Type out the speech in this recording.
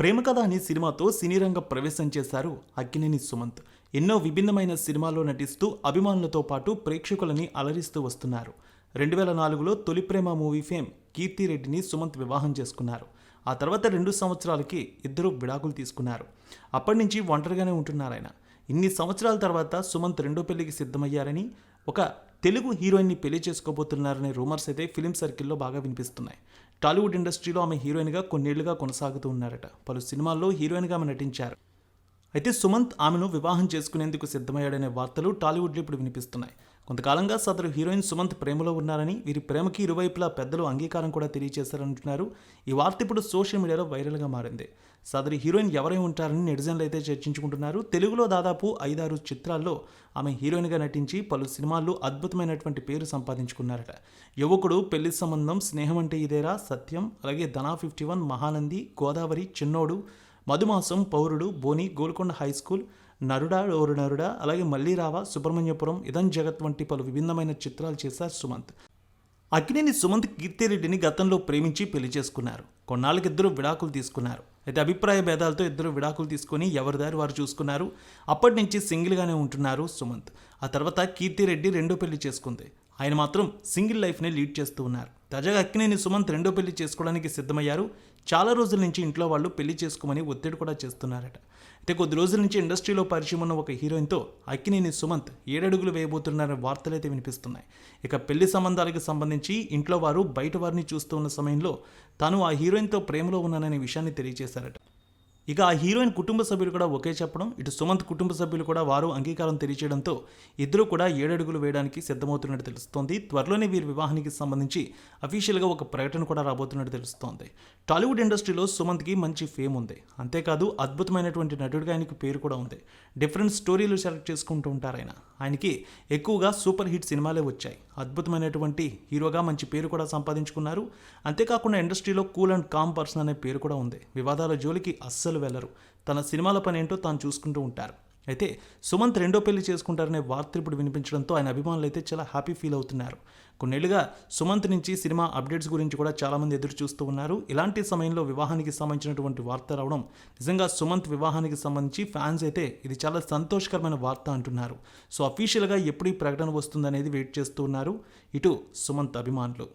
ప్రేమ కథ అనే సినిమాతో సినీ రంగ ప్రవేశం చేశారు అక్కినేని సుమంత్. ఎన్నో విభిన్నమైన సినిమాల్లో నటిస్తూ అభిమానులతో పాటు ప్రేక్షకులని అలరిస్తూ వస్తున్నారు. రెండు వేల నాలుగులో తొలి ప్రేమ మూవీ ఫేమ్ కీర్తిరెడ్డిని సుమంత్ వివాహం చేసుకున్నారు. ఆ తర్వాత రెండు సంవత్సరాలకి ఇద్దరు విడాకులు తీసుకున్నారు. అప్పటి నుంచి ఒంటరిగానే ఉంటున్నారు ఆయన. ఇన్ని సంవత్సరాల తర్వాత సుమంత్ రెండో పెళ్ళికి సిద్ధమయ్యారని ఒక తెలుగు హీరోయిన్ని పెళ్ళి చేసుకోబోతున్నారనే రూమర్స్ అయితే ఫిలిం సర్కిల్లో బాగా వినిపిస్తున్నాయి. టాలీవుడ్ ఇండస్ట్రీలో ఆమె హీరోయిన్గా కొన్నేళ్ళుగా కొనసాగుతూ ఉన్నారట. పలు సినిమాల్లో హీరోయిన్గా ఆమె నటించారు. అయితే సుమంత్ ఆమెను వివాహం చేసుకునేందుకు సిద్ధమయ్యాడనే వార్తలు టాలీవుడ్లో ఇప్పుడు వినిపిస్తున్నాయి. కొంతకాలంగా సదరు హీరోయిన్ సుమంత్ ప్రేమలో ఉన్నారని వీరి ప్రేమకి ఇరువైపులా పెద్దలు అంగీకారం కూడా తెలియజేశారంటున్నారు. ఈ వార్త ఇప్పుడు సోషల్ మీడియాలో వైరల్గా మారింది. సదరు హీరోయిన్ ఎవరై ఉంటారని నెటిజన్లు అయితే చర్చించుకుంటున్నారు. తెలుగులో దాదాపు ఐదారు చిత్రాల్లో ఆమె హీరోయిన్గా నటించి పలు సినిమాల్లో అద్భుతమైనటువంటి పేరు సంపాదించుకున్నారట. యువకుడు పెళ్ళి సంబంధం స్నేహం అంటే ఇదేరా సత్యం. అలాగే ధనా ఫిఫ్టీ వన్ మహానంది గోదావరి చిన్నోడు మధుమాసం పౌరుడు బోని గోల్కొండ హై స్కూల్ నరుడా ఓరు నరుడా అలాగే మళ్ళీ రావా సుబ్రహ్మణ్యపురం ఇదం జగత్ వంటి పలు విభిన్నమైన చిత్రాలు చేశారు సుమంత్. అక్కినేని సుమంత్ కీర్తిరెడ్డిని గతంలో ప్రేమించి పెళ్ళి చేసుకున్నారు. కొన్నాళ్ళకి ఇద్దరు విడాకులు తీసుకున్నారు. అయితే అభిప్రాయ భేదాలతో ఇద్దరు విడాకులు తీసుకొని ఎవరి దారి వారు చూసుకున్నారు. అప్పటి నుంచి సింగిల్గానే ఉంటున్నారు సుమంత్. ఆ తర్వాత కీర్తిరెడ్డి రెండో పెళ్ళి చేసుకుంది. ఆయన మాత్రం సింగిల్ లైఫ్ని లీడ్ చేస్తూ ఉన్నారు. తాజాగా అక్కినేని సుమంత్ రెండో పెళ్ళి చేసుకోవడానికి సిద్ధమయ్యారు. చాలా రోజుల నుంచి ఇంట్లో వాళ్ళు పెళ్ళి చేసుకోమని ఒత్తిడి కూడా చేస్తున్నారట. అయితే కొద్ది రోజుల నుంచి ఇండస్ట్రీలో పరిచయం ఉన్న ఒక హీరోయిన్తో అక్కినేని సుమంత్ ఏడడుగులు వేయబోతున్నారనే వార్తలైతే వినిపిస్తున్నాయి. ఇక పెళ్ళి సంబంధాలకు సంబంధించి ఇంట్లో వారు బయట వారిని చూస్తూ ఉన్న సమయంలో తాను ఆ హీరోయిన్తో ప్రేమలో ఉన్నాననే విషయాన్ని తెలియజేశారట. ఇక ఆ హీరోయిన్ కుటుంబ సభ్యులు కూడా ఒకే చెప్పడం ఇటు సుమంత్ కుటుంబ సభ్యులు కూడా వారు అంగీకారం తెలియచేయడంతో ఇద్దరు కూడా ఏడడుగులు వేయడానికి సిద్ధమవుతున్నట్టు తెలుస్తోంది. త్వరలోనే వీరి వివాహానికి సంబంధించి అఫీషియల్గా ఒక ప్రకటన కూడా రాబోతున్నట్టు తెలుస్తోంది. టాలీవుడ్ ఇండస్ట్రీలో సుమంత్కి మంచి ఫేమ్ ఉంది. అంతేకాదు అద్భుతమైనటువంటి నటుడిగా ఆయనకు పేరు కూడా ఉంది. డిఫరెంట్ స్టోరీలు సెలెక్ట్ చేసుకుంటూ ఉంటారు ఆయన. ఆయనకి ఎక్కువగా సూపర్ హిట్ సినిమాలే వచ్చాయి. అద్భుతమైనటువంటి హీరోగా మంచి పేరు కూడా సంపాదించుకున్నారు. అంతేకాకుండా ఇండస్ట్రీలో కూల్ అండ్ కామ్ పర్సన్ అనే పేరు కూడా ఉంది. వివాదాల జోలికి అస్సలు వెళ్ళరు. తన సినిమాల పని ఏంటో తాను చూసుకుంటూ ఉంటారు. అయితే సుమంత్ రెండో పెళ్ళి చేసుకుంటారనే వార్త ఇప్పుడు వినిపించడంతో ఆయన అభిమానులు అయితే చాలా హ్యాపీ ఫీల్ అవుతున్నారు. కొన్నేళ్ళుగా సుమంత్ నుంచి సినిమా అప్డేట్స్ గురించి కూడా చాలామంది ఎదురు చూస్తూ ఉన్నారు. ఇలాంటి సమయంలో వివాహానికి సంబంధించినటువంటి వార్త రావడం నిజంగా సుమంత్ వివాహానికి సంబంధించి ఫ్యాన్స్ అయితే ఇది చాలా సంతోషకరమైన వార్త అంటున్నారు. సో అఫీషియల్గా ఎప్పుడు ఈ ప్రకటన వస్తుందనేది వెయిట్ చేస్తూ ఉన్నారు. ఇటు సుమంత్ అభిమానులు.